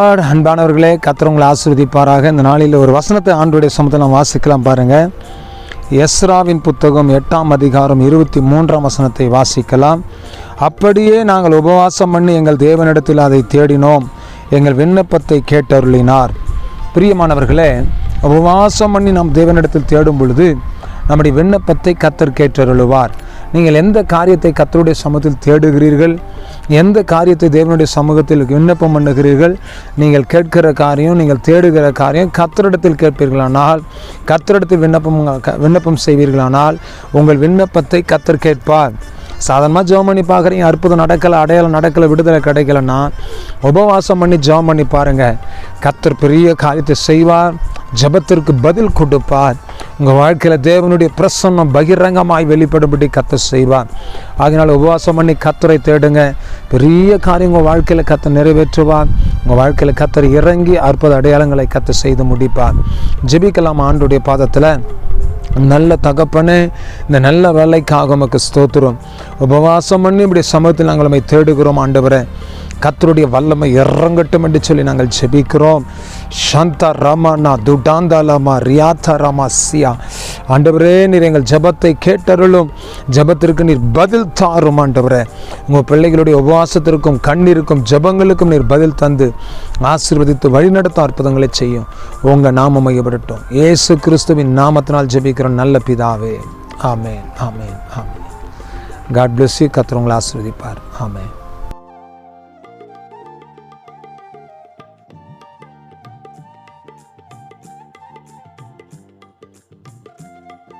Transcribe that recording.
அன்பானவர்களே கர்த்தர் உங்களை ஆசீர்வதிப்பாராக. இந்த நாளில் ஒரு வசனத்தை ஆண்டுடைய சமத்தில் நாம் வாசிக்கலாம் பாருங்கள் எஸ்ராவின் புத்தகம் எட்டாம் அதிகாரம் இருபத்தி மூன்றாம் வசனத்தை வாசிக்கலாம். அப்படியே நாங்கள் உபவாசம் பண்ணி எங்கள் தேவனிடத்தில் அதை தேடினோம். எங்கள் விண்ணப்பத்தை கேட்டருளினார். பிரியமானவர்களே உபவாசம் பண்ணி நாம் தேவனிடத்தில் தேடும் பொழுது நம்முடைய விண்ணப்பத்தை கத்தர் கேட்டருளுவார். நீங்கள் எந்த காரியத்தை கத்தருடைய சமூகத்தில் தேடுகிறீர்கள்? எந்த காரியத்தை தேவனுடைய சமூகத்தில் விண்ணப்பம் பண்ணுகிறீர்கள்? நீங்கள் கேட்கிற காரியம் நீங்கள் தேடுகிற காரியம் கத்தரிடத்தில் கேட்பீர்களானால் கத்தரிடத்தில் விண்ணப்பம் க- விண்ணப்பம் செய்வீர்களானால் உங்கள் விண்ணப்பத்தை கத்தர் கேட்பார். சாதாரணமாக ஜெபம் பண்ணி பார்க்குறீங்க அற்புதம் நடக்கலை அடையாளம் நடக்கலை விடுதலை கிடைக்கலன்னா உபவாசம் பண்ணி ஜெபம் பண்ணி பாருங்கள் கத்தர் பெரிய காரியத்தை செய்வார் ஜெபத்திற்கு பதில் கொடுப்பார். உங்கள் வாழ்க்கையில் தேவனுடைய பிரசன்னம் பகிரங்கமாய் வெளிப்படும்படி கத்தர் செய்வார். அதனால் உபவாசம் பண்ணி கத்தரை தேடுங்க. பெரிய காரியம் உங்கள் வாழ்க்கையில் கத்தை நிறைவேற்றுவார். உங்கள் வாழ்க்கையில் கத்தர் இறங்கி அற்புத அடையாளங்களை கத்தர் செய்து முடிப்பார். ஜெபிக்கலாம் ஆண்டுடைய பாதத்தில். நல்ல தகப்பனே இந்த நல்ல வேலைக்காக உமக்கு ஸ்தோத்திரம். உபவாசம் பண்ணி இப்படி சமூகத்தில் நாங்கள் உம்மை தேடுகிறோம் ஆண்டவரை. கத்தருடைய வல்லமை இறங்கட்டும் என்று சொல்லி நாங்கள் ஜெபிக்கிறோம். சாந்தா ராமானா துடாந்தா லாமா ரியாத்தா ராமா சியா. ஆண்டவரே நீர் எங்கள் ஜெபத்தை கேட்டருளும். ஜெபத்திற்கு நீர் பதில் தாரும் ஆண்டவரே. உங்கள் பிள்ளைகளுடைய உபவாசத்திற்கும் கண்ணீருக்கும் ஜெபங்களுக்கும் நீர் பதில் தந்து ஆசீர்வதித்து வழிநடத்த அற்புதங்களை செய்யும். உங்கள் நாமம் மையப்படட்டும். ஏசு கிறிஸ்துவின் நாமத்தினால் ஜெபிக்கிறோம் நல்ல பிதாவே. ஆமேன் ஆமேன் ஆமேன். காட் பிளஸ் யூ கர்த்தர் உங்களை ஆசீர்வதிப்பார். ஆமென்.